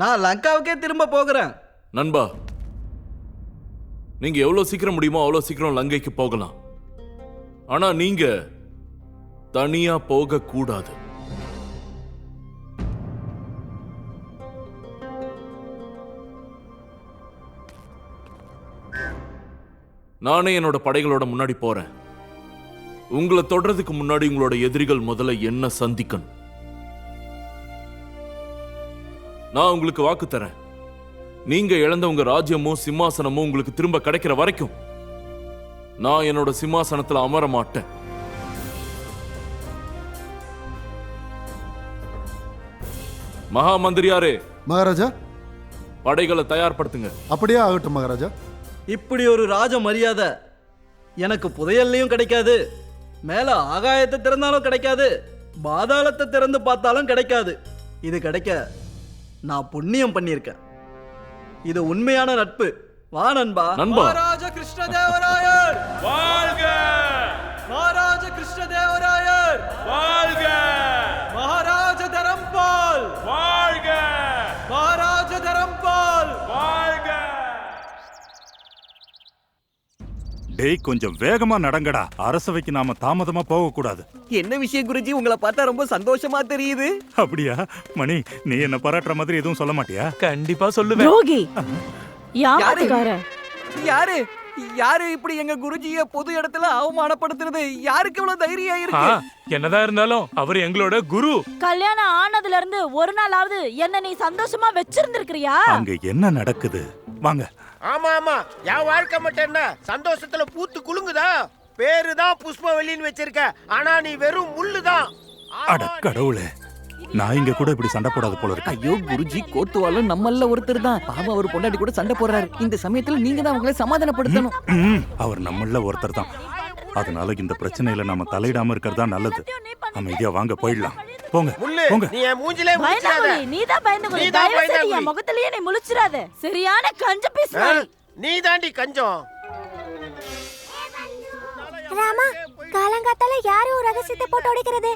நான் லங்காவுக்கே திரும்ப போகிறேன். நண்பா நீங்க எவ்வளவு சீக்கிரம் முடியுமோ அவ்வளவு சீக்கிரம் லங்கைக்கு போகலாம். ஆனா நீங்க தனியா போக கூடாது நானே என்னோட படைகளோட முன்னாடி போறேன். உங்களை தொடர்றதுக்கு முன்னாடி உங்களோட எதிரிகள் முதல்ல என்ன சந்திக்கணும். நான் உங்களுக்கு வாக்கு தரேன். நீங்க இழந்த உங்க ராஜ்யமும் சிம்மாசனமும் உங்களுக்கு திரும்ப கிடைக்கிற வரைக்கும் நான் என்னோட சிம்மாசனத்துல அமர மாட்டேன். மகா மந்திரியாரே மகாராஜா. படைகளை தயார்படுத்துங்க. அப்படியே ஆகட்டும் மகாராஜா. இப்படி ஒரு ராஜ மரியாதை எனக்கு புதையல்லையும் கிடைக்காது. மேல ஆகாயத்தை திறந்தாலும் கிடைக்காது. பாதாளத்தை திறந்து பார்த்தாலும் கிடைக்காது. இது கிடைக்க நான் புண்ணியம் பண்ணியிருக்கேன். இது உண்மையான நட்பு. வா நண்பா. நண்பா. மகாராஜ கிருஷ்ணதேவராயர். வாழ்க! மகாராஜ கிருஷ்ணதேவராயர். வாழ்க! டேய் கொஞ்சம் வேகமா நடங்கடா. அரசவைக்கு நாம தாமதமா போக கூடாது என்ன விஷயம் குருஜி? உங்களை பார்த்தா ரொம்ப சந்தோஷமா தெரியுது. அப்படியா? மணி நீ என்ன பாராட்டுற மாதிரி எதுவும் சொல்ல மாட்டியா? கண்டிப்பா சொல்லுவேன். துரோகி யாமத்துக்கார யாரு யாரு? இப்படி எங்க குருஜிய பொது இடத்துல அவமானப்படுத்துறது? யாருக்கு இவ்வளவு தைரியம் இருக்கு? என்னதான் இருந்தாலும் அவர் எங்களோட குரு. கல்யாணம் ஆனதுல இருந்து ஒரு நாளாவது என்ன நீ சந்தோஷமா வச்சிருந்திருக்கிறியா? அங்க என்ன நடக்குது? வாங்க. ஆமா ஆமா. என் வாழ்க்கை மட்டும் என்ன? சந்தோஷத்துல பூத்து குலுங்குதா? பேரு தான் புஷ்பவல்லின்னு வச்சிருக்க. ஆனா நீ வெறும் முள்ளுதான். அட கடவுளே. நான் இங்க கூட இப்படி சண்டை போடாத போல இருக்கு. ஐயோ குருஜி கோத்துவாலும் நம்மள ஒருத்தர் தான். பாவம் அவர் பொண்டாட்டி கூட சண்டை போடுறாரு. இந்த சமயத்துல நீங்க தான் அவங்களை சமாதானப்படுத்தணும். ம், அவர் நம்மள ஒருத்தர் தான். அதனால இந்த பிரச்சனையில நாம தலையிடாம இருக்கிறதா நல்லது. அமைதியா வாங்க போயிடலாம். போங்க முள்ளு போங்க. நீ என் மூஞ்சிலே பயந்தாங்குழி நீ தான் பயந்துகுழி நீதான் தயவு செய்து பயந்தாங்குழி. என் முகத்திலேயே நீ முழிச்சிடாத. சரியான கஞ்ச பீஸ் நீ தாண்டி கஞ்சம். ராமா காலங்காத்தால யாரு ஒரு ரகசியத்தை போட்டு உடைக்கிறது?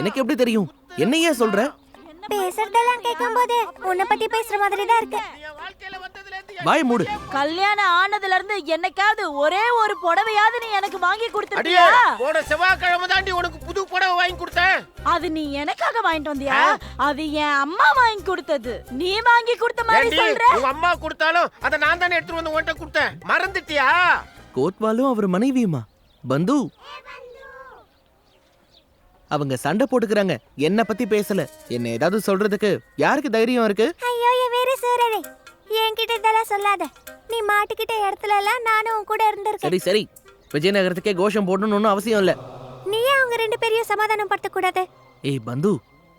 எனக்கு எப்படி தெரியும்? என்னையே சொல்ற? பேசுறதெல்லாம் கேட்கும்போது உன்னை பத்தி பேசுற மாதிரி தான் இருக்கு வாய் மூடு. கல்யாணம் ஆனதுல இருந்து என்னைக்காவது ஒரே ஒரு புடவையாவது நீ எனக்கு வாங்கி கொடுத்திருக்கியா? போன செவ்வாய்க்கிழமை தாண்டி உனக்கு புடவை வாங்கி கொடுத்தேன். அது நீ எனக்காக வாங்கிட்டு வந்தியா? அது என் அம்மா வாங்கி கொடுத்தது. நீ வாங்கி கொடுத்த மாதிரி சொல்ற? உங்க அம்மா கொடுத்தாலும் அதை நான் தானே எடுத்துட்டு வந்து உன்கிட்ட கொடுத்தேன். மறந்துட்டியா? கோத்வாலும் அவர் மனைவியுமா? பந்து. அவங்க சண்டை போட்டுக்கிறாங்க. என்ன பத்தி பேசல. என்ன ஏதாவது சொல்றதுக்கு யாருக்கு தைரியம் இருக்கு? ஐயோ என் வேற சூரரே. என்கிட்ட இதெல்லாம் சொல்லாத. நீ மாட்டிக்கிட்ட இடத்துல எல்லாம் நானும் உன் கூட இருந்திருக்கேன். சரி சரி. விஜயநகரத்துக்கே கோஷம் போடணும்னு அவசியம் இல்ல. நீயே அவங்க ரெண்டு பேரையும் சமாதானம் படுத்த கூடாது ஏய் பந்து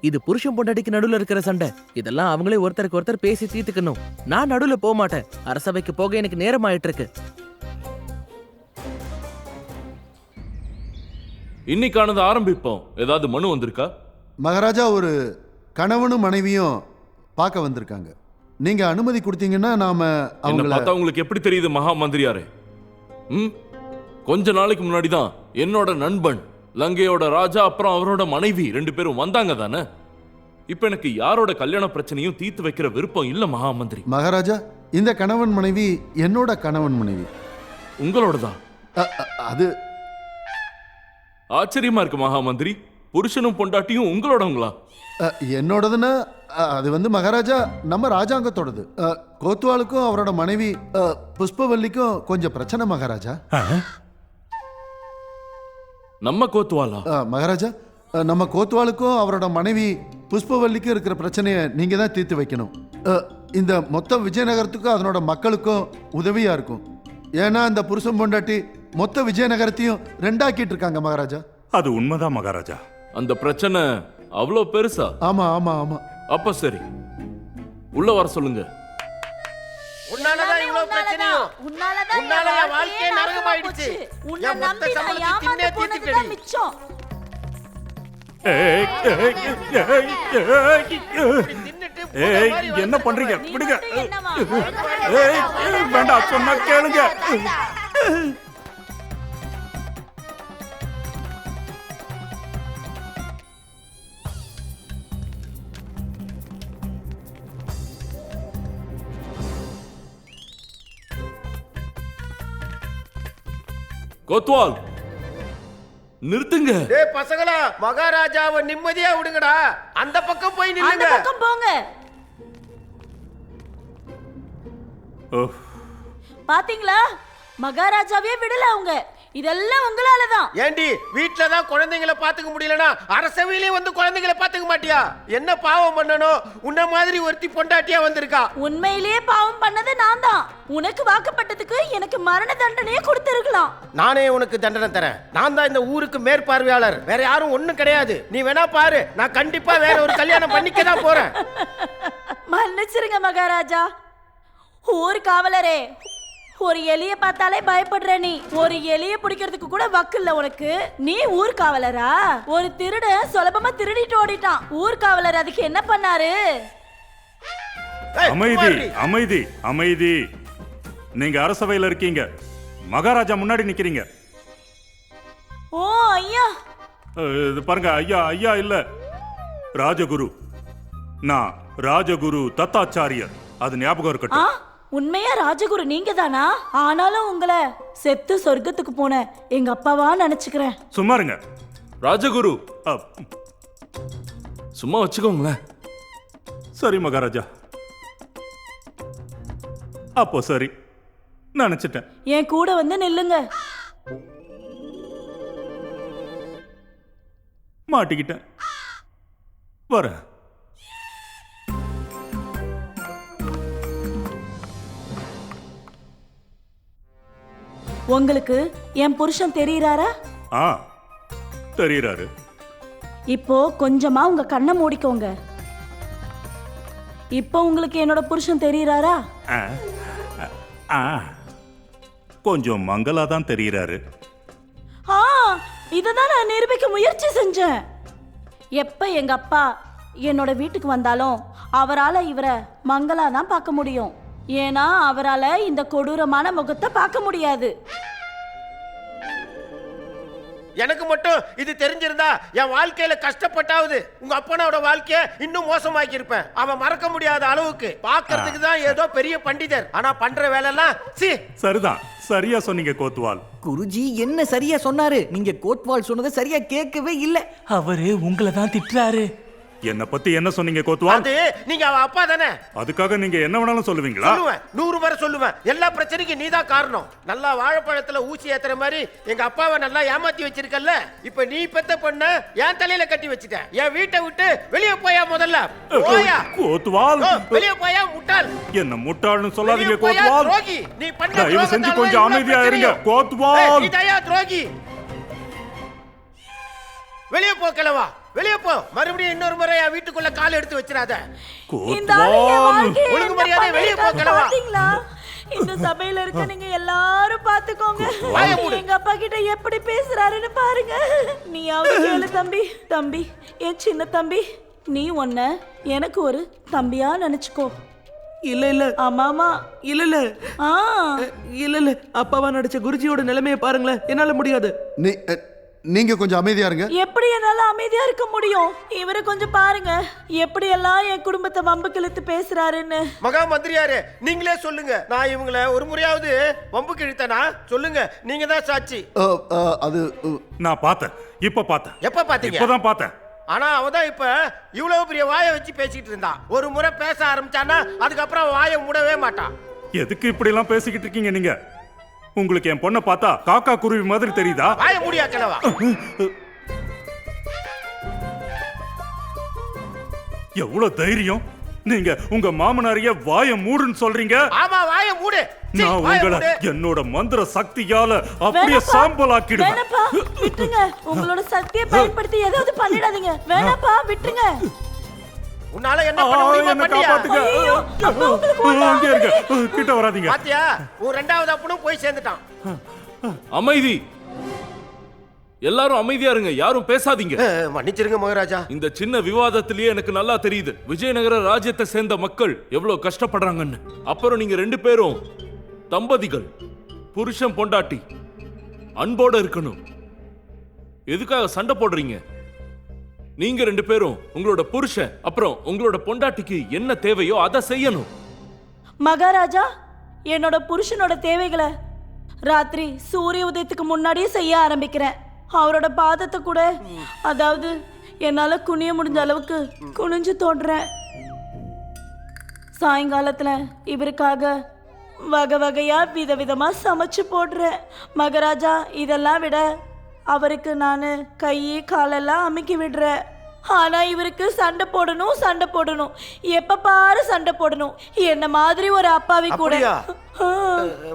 இது புருஷன் பொண்டாட்டிக்கு நடுவுல இருக்கிற சண்டை. இதெல்லாம் அவங்களே ஒருத்தருக்கு ஒருத்தர் பேசி தீர்த்துக்கணும். நான் நடுவுல போக மாட்டேன். அரசவைக்கு போக எனக்கு நேரம் ஆயிட்டு இருக்கு இன்னைக்கானது ஆரம்பிப்போம். ஏதாவது மனு வந்திருக்கா? மகாராஜா ஒரு கணவனும் மனைவியும் பார்க்க வந்திருக்காங்க. நீங்க அனுமதி கொடுத்தீங்கன்னா நாம என்ன அவங்கள பார்த்தா உங்களுக்கு எப்படி தெரியுது மகா மந்திரியாரே? ம்? கொஞ்ச நாளைக்கு முன்னாடி தான் என்னோட நண்பன் லங்கையோட ராஜா அப்புறம் அவரோட மனைவி ரெண்டு பேரும் வந்தாங்க தானே? இப்ப எனக்கு யாரோட கல்யாண பிரச்சனையும் தீர்த்து வைக்கிற விருப்பம் இல்ல மகா மந்திரி மகாராஜா இந்த கணவன் மனைவி என்னோட கணவன் மனைவி. உங்களோடதான் அ, அ, அது ஆச்சரியமா இருக்கு மகா மந்திரி புருஷனும் பொண்டாட்டியும் உங்களோடவங்களா? அ, என்னோடதுன்னா அ, அது வந்து மகாராஜா நம்ம ராஜாங்கத்தோடது. அ, கோத்வாலுக்கும் அவரோட மனைவி அ, புஷ்பவல்லிக்கும் கொஞ்சம் பிரச்சனை மகாராஜா. நம்ம கோத்துவாலா மகாராஜா நம்ம கோத்வாலுக்கும் அவரோட மனைவி புஷ்பவல்லிக்கும் இருக்கிற பிரச்சனையை நீங்க தான் தீர்த்து வைக்கணும். இந்த மொத்த விஜயநகரத்துக்கும் அதனோட மக்களுக்கும் உதவியா இருக்கும். ஏன்னா இந்த புருஷன் பொண்டாட்டி மொத்த விஜயநகரத்தையும் ரெண்டாக்கிட்டு இருக்காங்க மகாராஜா. அது உண்மைதான் மகாராஜா. அந்த பிரச்சனை அவ்வளோ பெருசா? ஆமா ஆமா ஆமா. அப்ப சரி. உள்ள வர சொல்லுங்க. உன்னாலதான் இவ்வளவு பிரச்சனையும். உன்னால என் வாழ்க்கையே நரகமாயிடுச்சு. என் மொத்த நம்பி நான் சம்பளத்தை தின்னே தீர்த்துட்டடி. மிச்சம். என்ன பண்றீங்க? விடுங்க. வேண்டாம் சொன்னா கேளுங்க. கோத்வால். நிறுத்துங்க. டேய் பசங்களா மகாராஜாவை நிம்மதியா விடுங்கடா. அந்த பக்கம் போய் அந்த நில்லுங்க பக்கம் போங்க. ஓ பாத்தீங்களா? மகாராஜாவே விடல அவங்க. இதெல்லாம் உங்களால தான் ஏண்டி வீட்ல தான் குழந்தைங்களை பாத்துக்க முடியலனா அரசவையிலே வந்து குழந்தைங்களை பாத்துக்க மாட்டியா? என்ன பாவம் பண்ணணும்? உன்ன மாதிரி ஒருத்தி பொண்டாட்டியா வந்திருக்கா? உண்மையிலேயே பாவம் பண்ணது நான் தான் உனக்கு வாக்குப்பட்டதுக்கு எனக்கு மரண தண்டனையே கொடுத்திருக்கலாம். நானே உனக்கு தண்டனை தரேன். நான் தான் இந்த ஊருக்கு மேற்பார்வையாளர். வேற யாரும் ஒண்ணும் கிடையாது. நீ வேணா பாரு. நான் கண்டிப்பா வேற ஒரு கல்யாணம் பண்ணிக்க தான் போறேன். மன்னிச்சிருங்க மகாராஜா. ஊர் காவலரே ஒரு எலிய பார்த்தாலே பயப்படுற நீ. ஒரு எலிய பிடிக்கிறதுக்கு கூட வக்கு இல்ல உனக்கு. நீ ஊர் காவலரா? ஒரு திருட சுலபமா திருடிட்டு ஓடிட்டான். ஊர் காவலர் அதுக்கு என்ன பண்ணாரு? அமைதி. அமைதி அமைதி. நீங்க அரசவையில இருக்கீங்க. மகாராஜா முன்னாடி நிக்கிறீங்க. ஓ ஐயா. இது பாருங்க ஐயா ஐயா இல்ல. ராஜகுரு. நான் ராஜகுரு தத்தாச்சாரியர். அது ஞாபகம் இருக்கட்டும். உண்மையா ராஜகுரு நீங்க தானா ஆனாலும் உங்களை செத்து சொர்க்கத்துக்கு போன எங்க அப்பாவா நினைச்சுக்கிறேன். சும்மா இருங்க. ராஜகுரு அஹ், சும்மா வச்சுக்கோங்களேன். சரி மகாராஜா. அப்போ சரி நினைச்சிட்டேன். என் கூட வந்து நில்லுங்க. மாட்டிக்கிட்டேன். வரேன். உங்களுக்கு என் புருஷன் தெரியறாரா? ஆ தெரியறாரு. இப்போ கொஞ்சமா உங்க கண்ணை மூடிக்கோங்க. இப்போ உங்களுக்கு என்னோட புருஷன் தெரியறாரா? ஆ, ஆ, கொஞ்சம் மங்களா தான் தெரியறாரு. ஆ இததான் நான் நிரூபிக்க முயற்சி செஞ்சேன். எப்ப எங்க அப்பா என்னோட வீட்டுக்கு வந்தாலும் அவரால இவரை மங்களா தான் பார்க்க முடியும். ஏன்னா அவரால இந்த கொடூரமான முகத்தை பார்க்க முடியாது. எனக்கு மட்டும் இது தெரிஞ்சிருந்தா என் வாழ்க்கையில கஷ்டப்பட்டாவது உங்க அப்பனோட வாழ்க்கைய இன்னும் மோசமாக்கி இருப்பேன் அவன் மறக்க முடியாத அளவுக்கு. பாக்குறதுக்கு தான் ஏதோ பெரிய பண்டிதர். ஆனா பண்ற வேலை எல்லாம் சி. சரிதான். சரியா சொன்னீங்க கோத்வால். குருஜி என்ன சரியா சொன்னாரு? நீங்க கோட்வால் சொன்னதை சரியா கேட்கவே இல்ல. அவரு உங்களை தான் திட்டுறாரு. என்ன பத்தி என்ன சொன்னீங்க கோத்வால்? அது நீங்க அவ அப்பா தானே? அதுக்காக நீங்க என்ன வேணாலும் சொல்லுவீங்களா? சொல்லுவேன். நூறு முறை சொல்லுவேன். எல்லா பிரச்சனைக்கும் நீதான் காரணம். நல்லா வாழைப்பழத்துல ஊசி ஏத்துற மாதிரி எங்க அப்பாவை நல்லா ஏமாத்தி வச்சிருக்கல்ல? இப்ப நீ பெத்த பொண்ண என் தலையில கட்டி வச்சிட்ட. என் வீட்டை விட்டு வெளியே போயா முதல்ல? போயா? கோத்வால்? ஓ, வெளியே போயா முட்டாள்? என்ன முட்டாள்னு சொல்லாதீங்க கோத்வால். துரோகி. நீ பண்ண தயவு செஞ்சு கொஞ்சம் அமைதியா இருங்க நீ தயா துரோகி. வெளியே போ கிழவா. வெளியே போ. மறுபடியும் இன்னொரு முறை என் வீட்டுக்குள்ள கால் எடுத்து வச்சிடாத. இந்த ஆளு என் வாழ்க்கையை ஒழுங்கு என்ன மரியாதை வெளியே போ, பண்ணிருக்கான்னு கிழவா. பாத்தீங்களா? இந்த சபையில இருக்க நீங்க எல்லாரும் பாத்துக்கோங்க. வாயை மூடு. எங்க அப்பா கிட்ட எப்படி பேசுறாருன்னு பாருங்க. நீ அவரு கேளு தம்பி. தம்பி என் சின்ன தம்பி நீ உன்ன எனக்கு ஒரு தம்பியா நினைச்சுக்கோ. இல்ல இல்ல. ஆமாமா இல்ல இல்ல. ஆ. இல்ல இல்ல. அப்பாவா நடிச்ச குருஜியோட நிலைமையை பாருங்களேன். என்னால முடியாது. நீ நீங்க கொஞ்சம் அமைதியா இருங்க. எப்படி என்னால அமைதியா இருக்க முடியும்? இவரை கொஞ்சம் பாருங்க. எப்படி எல்லாம் என் குடும்பத்தை வம்பு கிழத்து பேசுறாருன்னு. மகா மந்திரியாரு நீங்களே சொல்லுங்க. நான் இவங்கள ஒரு முறையாவது வம்பு கிழித்தனா? சொல்லுங்க. நீங்க தான் சாட்சி. அ, அ, அது அ, நான் பார்த்தேன். இப்ப பார்த்தேன். எப்ப பாத்தீங்க இப்பதான் பார்த்தேன். ஆனா அவதான் இப்ப இவ்வளவு பெரிய வாயை வச்சு பேசிக்கிட்டு இருந்தா. ஒரு முறை பேச ஆரம்பிச்சானா அதுக்கப்புறம் வாயை மூடவே மாட்டான். எதுக்கு இப்படி எல்லாம் பேசிக்கிட்டு இருக்கீங்க நீங்க? உங்களுக்கு என் பொண்ணை பார்த்தா காக்கா குருவி மாதிரி தெரியுதா? வாயை மூடியா கிழவா எவ்வளவு தைரியம்? நீங்க உங்க மாமனாரிய வாய மூடுன்னு சொல்றீங்க? ஆமா வாயை மூடு. நான் உங்களை. என்னோட மந்திர சக்தியால அப்படியே. சாம்பல் ஆக்கிடுவேன் விட்டுருங்க. உங்களோட சக்தியை பயன்படுத்தி ஏதாவது பண்ணிடாதீங்க. வேணாப்பா. விட்டுருங்க. உன்னால என்ன பண்ண முடியுமா? பண்ணியா? அங்கே இருங்க. கிட்ட வராதீங்க. பாத்தியா? உன் ரெண்டாவது அப்பனும் போய் சேர்ந்துட்டான். அமைதி. எல்லாரும் அமைதியா இருங்க யாரும் பேசாதீங்க. மன்னிச்சிருங்க மகாராஜா. இந்த சின்ன விவாதத்திலேயே எனக்கு நல்லா தெரியுது. விஜயநகர ராஜ்யத்தை சேர்ந்த மக்கள் எவ்வளவு கஷ்டப்படுறாங்கன்னு. அப்புறம் நீங்க ரெண்டு பேரும் தம்பதிகள் புருஷன் பொண்டாட்டி அன்போட இருக்கணும். எதுக்காக சண்டை போடுறீங்க? நீங்க ரெண்டு பேரும் உங்களோட புருஷன் அப்புறம் உங்களோட பொண்டாட்டிக்கு என்ன தேவையோ அதை செய்யணும். மகாராஜா என்னோட புருஷனோட தேவைகளை ராத்திரி சூரிய உதயத்துக்கு முன்னாடியே செய்ய ஆரம்பிக்கிறேன். அவரோட பாதத்தை கூட அதாவது என்னால குனிய முடிஞ்ச அளவுக்கு குனிஞ்சு தோன்றேன் சாயங்காலத்துல இவருக்காக வகை வகையா விதவிதமா சமைச்சு போடுறேன். மகாராஜா இதெல்லாம் விட அவருக்கு நான் கை காலெல்லாம் அமுக்கி விடுறேன். ஆனால் இவருக்கு சண்டை போடணும் சண்டை போடணும். எப்போ பாரு சண்டை போடணும். என்ன மாதிரி ஒரு அப்பாவி கூட.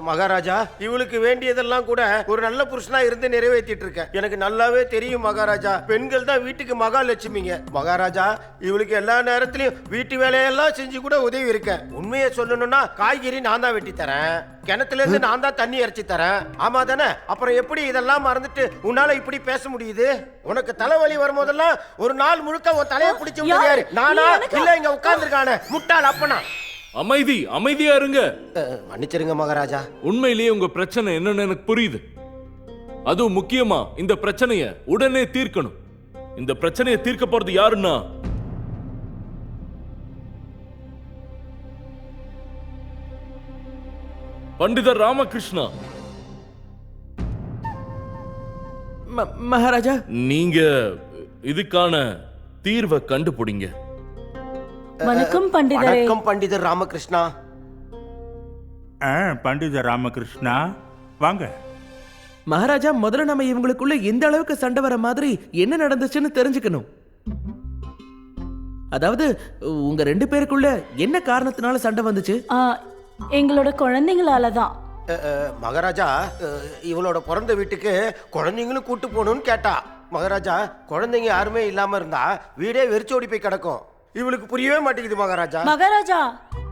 மகாராஜா இவளுக்கு வேண்டியதெல்லாம் கூட ஒரு நல்ல புருஷனா இருந்து நிறைவேற்றிட்டு இருக்கேன். எனக்கு நல்லாவே தெரியும் மகாராஜா. பெண்கள் தான் வீட்டுக்கு மகாலட்சுமிங்க. மகாராஜா இவளுக்கு எல்லா நேரத்திலயும் வீட்டு வேலையெல்லாம் செஞ்சு கூட உதவி இருக்கேன். உண்மையை சொல்லணும்னா காய்கறி நான் தான் வெட்டி தரேன். கிணத்துல இருந்து நான் தான் தண்ணி இறைச்சி தரேன். ஆமா தானே? அப்புறம் எப்படி இதெல்லாம் மறந்துட்டு உன்னால இப்படி பேச முடியுது? உனக்கு தலைவலி வரும்போதெல்லாம் ஒரு நாள் முழுக்க உன் தலையை பிடிச்சு நானா? இல்ல இங்க உட்கார்ந்துருக்கானே. முட்டாள் அப்பனா. அமைதி அமைதியா இருங்க. மன்னிச்சிருங்க மகாராஜா. உண்மையிலேயே உங்க பிரச்சனை என்னன்னு எனக்கு புரியுது. அதுவும் முக்கியமா இந்த பிரச்சனைய உடனே தீர்க்கணும். இந்த பிரச்சனையை தீர்க்க போறது யாருன்னா? பண்டிதர் ராமகிருஷ்ணா. ம- மகாராஜா? நீங்க இதுக்கான தீர்வை கண்டுபிடிங்க. வணக்கம் பண்டிதரே. வணக்கம் பண்டிதர் ராமகிருஷ்ணா. ஆ பண்டித ராமகிருஷ்ணா. வாங்க. மகாராஜா முதல்ல நம்ம இவங்களுக்குள்ள எந்த அளவுக்கு சண்டை வர மாதிரி என்ன நடந்துச்சுன்னு தெரிஞ்சுக்கணும். அதாவது உங்க ரெண்டு பேருக்குள்ள என்ன காரணத்தினால சண்டை வந்துச்சு? ஆ, எங்களோட குழந்தைங்களால தான் மகாராஜா இவளோட பிறந்த வீட்டுக்கு குழந்தைங்களும் கூட்டு போகணும்னு கேட்டா. மகாராஜா குழந்தைங்க யாருமே இல்லாம இருந்தா வீடே வெறிச்சோடி போய் கிடக்கும். இவளுக்கு புரியவே மாட்டேங்குது மகாராஜா. மகாராஜா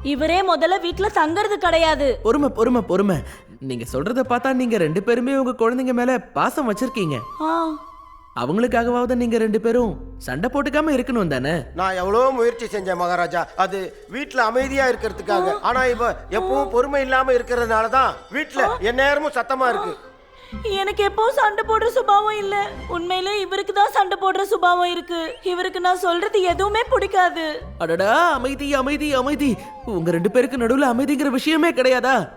இவரே முதல்ல வீட்ல தங்கறது கிடையாது. பொறுமை பொறுமை பொறுமை. நீங்க சொல்றத பார்த்தா நீங்க ரெண்டு பேருமே உங்க குழந்தைங்க மேல பாசம் வச்சிருக்கீங்க. ஆ, அவங்களுக்காகவாவது நீங்க ரெண்டு பேரும் சண்டை போட்டுக்காம இருக்கணும் தானே? நான் எவ்வளவோ முயற்சி செஞ்சேன் மகாராஜா. அது வீட்டுல அமைதியா இருக்கிறதுக்காக. ஆனா இவ எப்பவும் பொறுமை இல்லாம இருக்கிறதுனால தான் வீட்டுல எந்நேரமும் சத்தமா இருக்கு. எனக்கு எப்பவும் சண்டை போடுற சுபாவம் இல்ல? உண்மையிலே இவருக்கு தான் சண்டை போடுற சுபாவம் இருக்கு. இவருக்கு நான் சொல்றது எதுவுமே பிடிக்காது. அடடா அமைதி அமைதி அமைதி. உங்க ரெண்டு பேருக்கு நடுவுல அமைதிங்கிற விஷயமே கிடையாதா?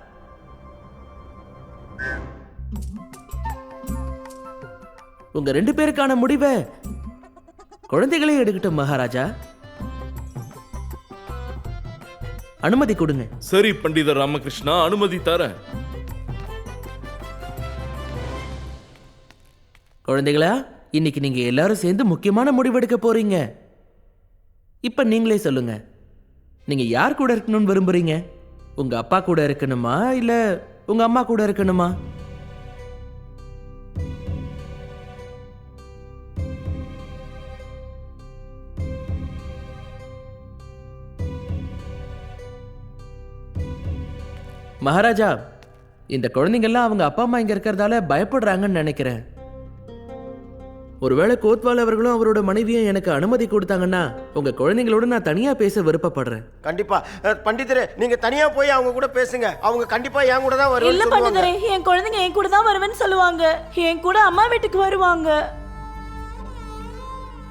உங்க ரெண்டு பேருக்கான முடிவை குழந்தைகளே எடுக்கட்டும் மகாராஜா. அனுமதி கொடுங்க. சரி பண்டிதர் ராமகிருஷ்ணா அனுமதி தரேன். குழந்தைகளா இன்னைக்கு நீங்க எல்லாரும் சேர்ந்து முக்கியமான முடிவெடுக்க போறீங்க. இப்ப நீங்களே சொல்லுங்க. நீங்க யார் கூட இருக்கணும்னு விரும்புறீங்க? உங்க அப்பா கூட இருக்கணுமா இல்ல உங்க அம்மா கூட இருக்கணுமா? மகாராஜா இந்த குழந்தைங்கள்லாம் அவங்க அப்பா அம்மா இங்க இருக்கிறதால பயப்படுறாங்கன்னு நினைக்கிறேன். ஒருவேளை கோத்வால் அவர்களும் அவரோட மனைவியும் எனக்கு அனுமதி கொடுத்தாங்கன்னா உங்க குழந்தைங்களோட நான் தனியா பேச விருப்பப்படுறேன். கண்டிப்பா. பண்டிதரே நீங்க தனியா போய் அவங்க கூட பேசுங்க. அவங்க கண்டிப்பா என் கூட தான் இல்ல வருவாங்க பண்டிதரே என் குழந்தைங்க என் கூட தான் வருவேன்னு சொல்லுவாங்க. என் கூட அம்மா வீட்டுக்கு வருவாங்க.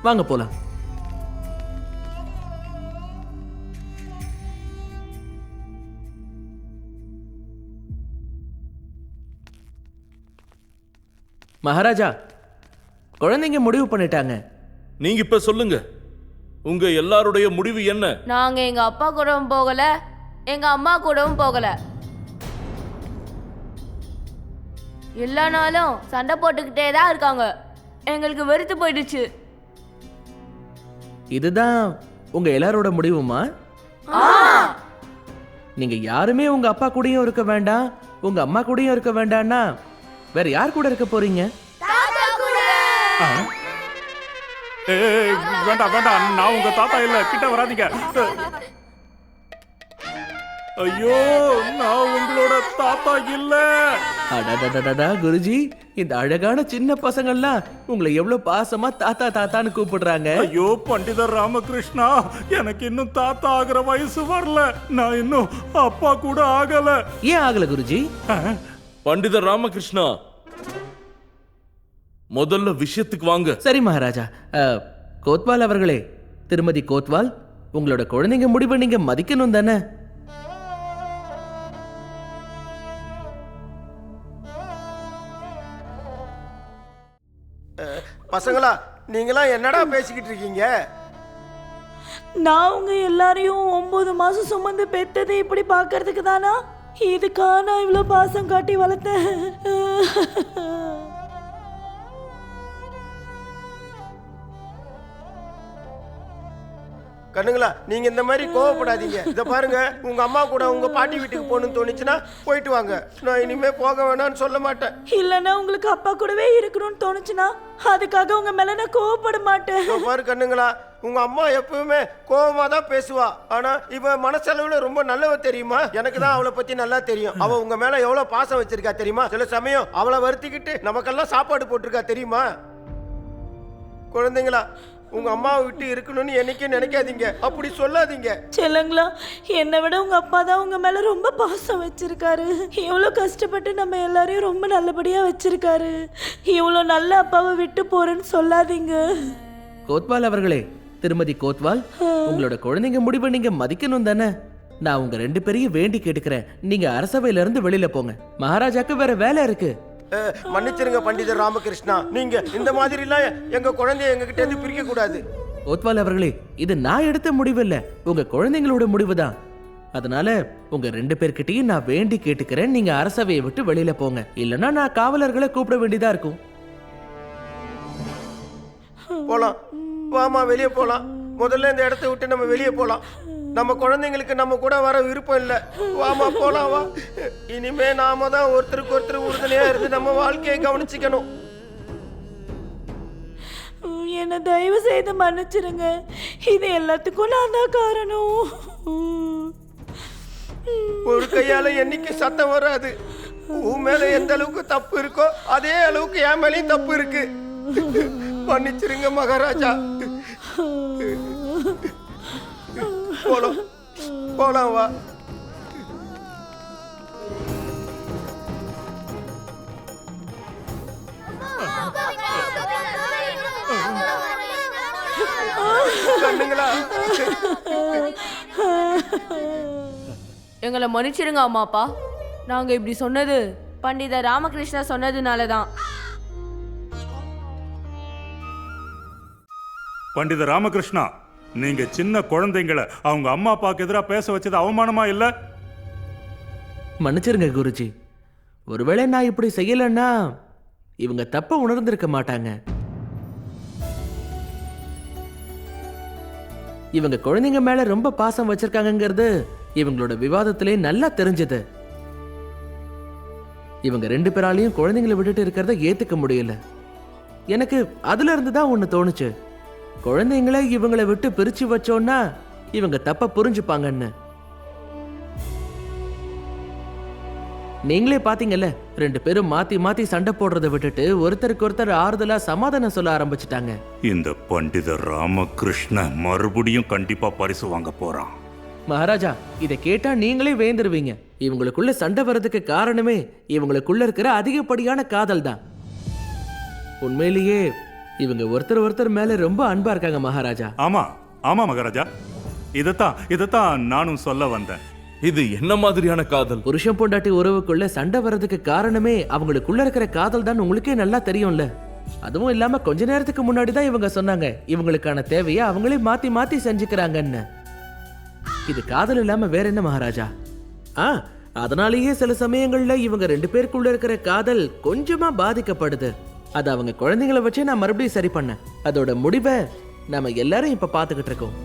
வாங்க போலாம். மகாராஜா குழந்தைங்க முடிவு பண்ணிட்டாங்க. நீங்க இப்ப சொல்லுங்க. உங்க எல்லாருடைய முடிவு என்ன? நாங்க எங்க அப்பா கூடவும் போகல. எங்க அம்மா கூடவும் போகல. எல்லா நாளும் சண்டை போட்டுக்கிட்டே தான் இருக்காங்க. எங்களுக்கு வெறுத்து போயிடுச்சு. இதுதான் உங்க எல்லாரோட முடிவுமா? நீங்க யாருமே உங்க அப்பா கூடயும் இருக்க வேண்டாம் உங்க அம்மா கூடயும் இருக்க வேண்டாம்னா வேற யார் கூட இருக்க போறீங்க? ஏய் வேண்டாம் வேண்டாம் நான் உங்க தாத்தா இல்ல. கிட்ட வராதீங்க. ஐயோ நான் உங்களோட தாத்தா இல்ல. அடடடடடா குருஜி. இந்த அழகான சின்ன பசங்கள்லாம் உங்களை எவ்வளவு பாசமா தாத்தா தாத்தான்னு கூப்பிடுறாங்க. ஐயோ பண்டிதர் ராமகிருஷ்ணா எனக்கு இன்னும் தாத்தா ஆகிற வயசு வரல. நான் இன்னும் அப்பா கூட ஆகல. ஏன் ஆகல குருஜி? பண்டிதர் ராமகிருஷ்ணா முதல்ல விஷயத்துக்கு வாங்க. சரி மகாராஜா. அஹ், கோத்வால் அவர்களே திருமதி கோத்வால் உங்களோட குழந்தைங்க முடிவு நீங்க மதிக்கணும் தானே? பசங்களா நீங்களா என்னடா பேசிக்கிட்டு இருக்கீங்க? நான் உங்க எல்லாரையும் ஒன்பது மாசம் சுமந்து பெத்ததை இப்படி பார்க்கறதுக்கு தானா? இதுக்கா நான் இவ்வளோ பாசம் காட்டி வளர்த்தேன். கண்ணுங்களா நீங்க இந்த மாதிரி கோவப்படாதீங்க. இத பாருங்க உங்க அம்மா கூட உங்க பாட்டி வீட்டுக்கு போகணும்னு தோணுச்சுன்னா போயிட்டு வாங்க. நான் இனிமே போக வேணாம்னு சொல்ல மாட்டேன். இல்லைன்னா உங்களுக்கு அப்பா கூடவே இருக்கணும்னு தோணுச்சுன்னா அதுக்காக உங்க மேல நான் கோவப்பட மாட்டேன். இதோ பாரு கண்ணுங்களா உங்க அம்மா எப்பவுமே கோவமா தான் பேசுவா. ஆனா இவ மனசளவுல ரொம்ப நல்லவ தெரியுமா? எனக்கு தான் அவளை பத்தி நல்லா தெரியும். அவ உங்க மேல எவ்வளவு பாசம் வச்சிருக்கா தெரியுமா? சில சமயம் அவளை வருத்திக்கிட்டு நமக்கெல்லாம் சாப்பாடு போட்டிருக்கா தெரியுமா? குழந்தைங்களா உங்க அம்மாவை விட்டு இருக்கணும்னு என்னைக்கே நினைக்காதீங்க. அப்படி சொல்லாதீங்க. செல்லங்களா என்னை விட உங்க அப்பா தான் உங்க மேல ரொம்ப பாசம் வச்சிருக்காரு. இவ்வளோ கஷ்டப்பட்டு நம்ம எல்லாரையும் ரொம்ப நல்லபடியா வச்சிருக்காரு. இவ்வளோ நல்ல அப்பாவை விட்டு போறேன்னு சொல்லாதீங்க. கோத்வால் அவர்களே திருமதி கோத்வால் உங்களோட குழந்தைங்க முடிவை நீங்க மதிக்கணும் தானே? நான் உங்க ரெண்டு பேரையும் வேண்டி கேட்டுக்கிறேன். நீங்க அரசவையில இருந்து வெளியில போங்க. மகாராஜாக்கு வேற வேலை இருக்கு. மன்னிச்சிருங்க பண்டிதர் ராமகிருஷ்ணா. நீங்க இந்த மாதிரிலாம் எங்க குழந்தைய எங்க கிட்ட இருந்து பிரிக்க கூடாது கோத்வால் அவர்களே இது நான் எடுத்த முடிவு இல்ல உங்க குழந்தைங்களோட முடிவு தான் அதனால உங்க ரெண்டு பேர்கிட்டயும் நான் வேண்டி கேட்டுக்கிறேன். நீங்க அரசவையை விட்டு வெளியில போங்க. இல்லைன்னா நான் காவலர்களை கூப்பிட வேண்டியதா இருக்கும். போலாம். வாமா வெளியே போலாம். முதல்ல இந்த இடத்த விட்டு நம்ம வெளியே போலாம். நம்ம குழந்தைங்களுக்கு நம்ம கூட வர விருப்பம் இல்ல. வாமா போலாம் வா. இனிமே நாம தான் ஒருத்தருக்கு ஒருத்தர் உறுதுணையா இருந்து நம்ம வாழ்க்கையை கவனிச்சுக்கணும். என்னை தயவு செய்து மன்னிச்சிருங்க. இது எல்லாத்துக்கும் நான் தான் காரணம். ஒரு கையால என்னைக்கு சத்தம் வராது. உன் மேல எந்த அளவுக்கு தப்பு இருக்கோ அதே அளவுக்கு என் மேலயும் தப்பு இருக்கு. மன்னிச்சிருங்க மகாராஜா. போலாம். போலாம் வா. எங்களை மன்னிச்சிடுங்க அம்மா அப்பா நாங்க இப்படி சொன்னது பண்டித ராமகிருஷ்ணா சொன்னதுனால தான் பண்டித ராமகிருஷ்ணா நீங்க சின்ன குழந்தைங்களை அவங்க அம்மா அப்பாவுக்கு எதிராக பேச வச்சது அவமானமா இல்ல? மன்னிச்சிருங்க குருஜி. ஒருவேளை நான் இப்படி செய்யலைன்னா இவங்க தப்ப உணர்ந்திருக்க மாட்டாங்க. இவங்க குழந்தைங்க மேல ரொம்ப பாசம் வச்சிருக்காங்கங்கிறது இவங்களோட விவாதத்திலே நல்லா தெரிஞ்சது. இவங்க ரெண்டு பேராலையும் குழந்தைங்களை விட்டுட்டு இருக்கிறத ஏத்துக்க முடியல. எனக்கு அதுல இருந்து தான் ஒன்று தோணுச்சு. குழந்தைங்களை இவங்களை விட்டு பிரிச்சு வச்சோன்னா இவங்க தப்ப புரிஞ்சுப்பாங்கன்னு. நீங்களே பாத்தீங்கல்ல ரெண்டு பேரும் மாத்தி மாத்தி சண்டை போடுறதை விட்டுட்டு ஒருத்தருக்கு ஒருத்தர் ஆறுதலா சமாதானம் சொல்ல ஆரம்பிச்சிட்டாங்க. இந்த பண்டித ராமகிருஷ்ண மறுபடியும் கண்டிப்பா பரிசு வாங்க போறான். மகாராஜா இதை கேட்டா நீங்களே வேந்துருவீங்க. இவங்களுக்குள்ள சண்டை வர்றதுக்கு காரணமே இவங்களுக்குள்ள இருக்கிற அதிகப்படியான காதல் தான் உண்மையிலேயே இவங்க ஒருத்தர் ஒருத்தர் மேல ரொம்ப அன்பா இருக்காங்க மகாராஜா. ஆமா ஆமா மகாராஜா. இதத்தான் இதத்தான் நானும் சொல்ல வந்தேன். இது என்ன மாதிரியான காதல்? புருஷன் பொண்டாட்டி உறவுக்குள்ள சண்டை வர்றதுக்கு காரணமே அவங்களுக்குள்ள இருக்கிற காதல் தான் உங்களுக்கே நல்லா தெரியும்ல. அதுவும் இல்லாம கொஞ்ச நேரத்துக்கு முன்னாடி தான் இவங்க சொன்னாங்க இவங்களுக்கான தேவையை அவங்களே மாத்தி மாத்தி செஞ்சுக்கிறாங்கன்னு. இது காதல் இல்லாம வேற என்ன மகாராஜா? ஆ அதனாலேயே சில சமயங்கள்ல இவங்க ரெண்டு பேருக்குள்ள இருக்கிற காதல் கொஞ்சமா பாதிக்கப்படுது. அது அவங்க குழந்தைங்களை வச்சே நான் மறுபடியும் சரி பண்ணேன். அதோட முடிவை நாம எல்லாரும் இப்ப பாத்துக்கிட்டு இருக்கோம்.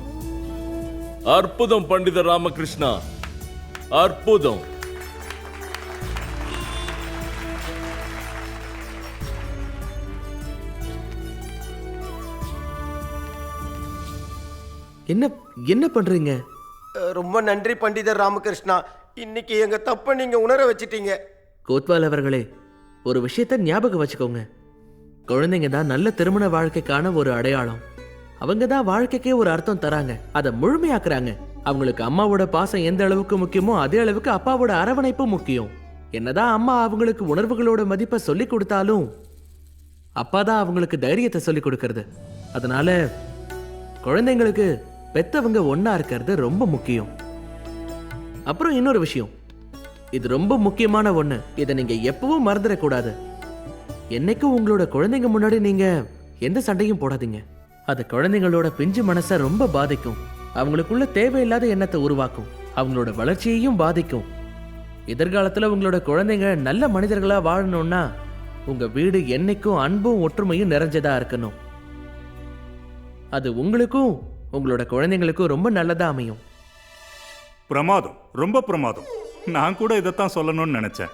அற்புதம் பண்டித ராமகிருஷ்ணா. அற்புதம். என்ன என்ன பண்றீங்க? ரொம்ப நன்றி பண்டிதர் ராமகிருஷ்ணா. இன்னைக்கு எங்க தப்பை நீங்க உணர வச்சிட்டீங்க. கோத்வால் அவர்களே ஒரு விஷயத்த ஞாபகம் வச்சுக்கோங்க. குழந்தைங்க தான் நல்ல திருமண வாழ்க்கைக்கான ஒரு அடையாளம். அவங்க தான் வாழ்க்கைக்கே ஒரு அர்த்தம் தராங்க. அதை முழுமையாக்குறாங்க. அவங்களுக்கு அம்மாவோட பாசம் எந்த அளவுக்கு முக்கியமோ அதே அளவுக்கு அப்பாவோட அரவணைப்பு முக்கியம். என்னதான் அம்மா அவங்களுக்கு உணர்வுகளோட மதிப்பை சொல்லி கொடுத்தாலும் அப்பா தான் அவங்களுக்கு தைரியத்தை சொல்லி கொடுக்கறது. அதனால குழந்தைங்களுக்கு பெத்தவங்க ஒன்னா இருக்கிறது ரொம்ப முக்கியம். அப்புறம் இன்னொரு விஷயம். இது ரொம்ப முக்கியமான ஒண்ணு. இதை நீங்க எப்பவும் மறந்துடக்கூடாது. என்னைக்கும் உங்களோட குழந்தைங்க முன்னாடி நீங்க எந்த சண்டையும் போடாதீங்க. அது குழந்தைங்களோட பிஞ்சு மனசை ரொம்ப பாதிக்கும். அவங்களுக்குள்ள தேவையில்லாத எண்ணத்தை உருவாக்கும். அவங்களோட வளர்ச்சியையும் பாதிக்கும். எதிர்காலத்துல உங்களோட குழந்தைங்க நல்ல மனிதர்களா வாழணும்னா உங்க வீடு என்னைக்கும் அன்பும் ஒற்றுமையும் நிறைஞ்சதா இருக்கணும். அது உங்களுக்கும் உங்களோட குழந்தைங்களுக்கும் ரொம்ப நல்லதா அமையும். பிரமாதம் ரொம்ப பிரமாதம். நான் கூட இதைத்தான் சொல்லணும்னு நினைச்சேன்.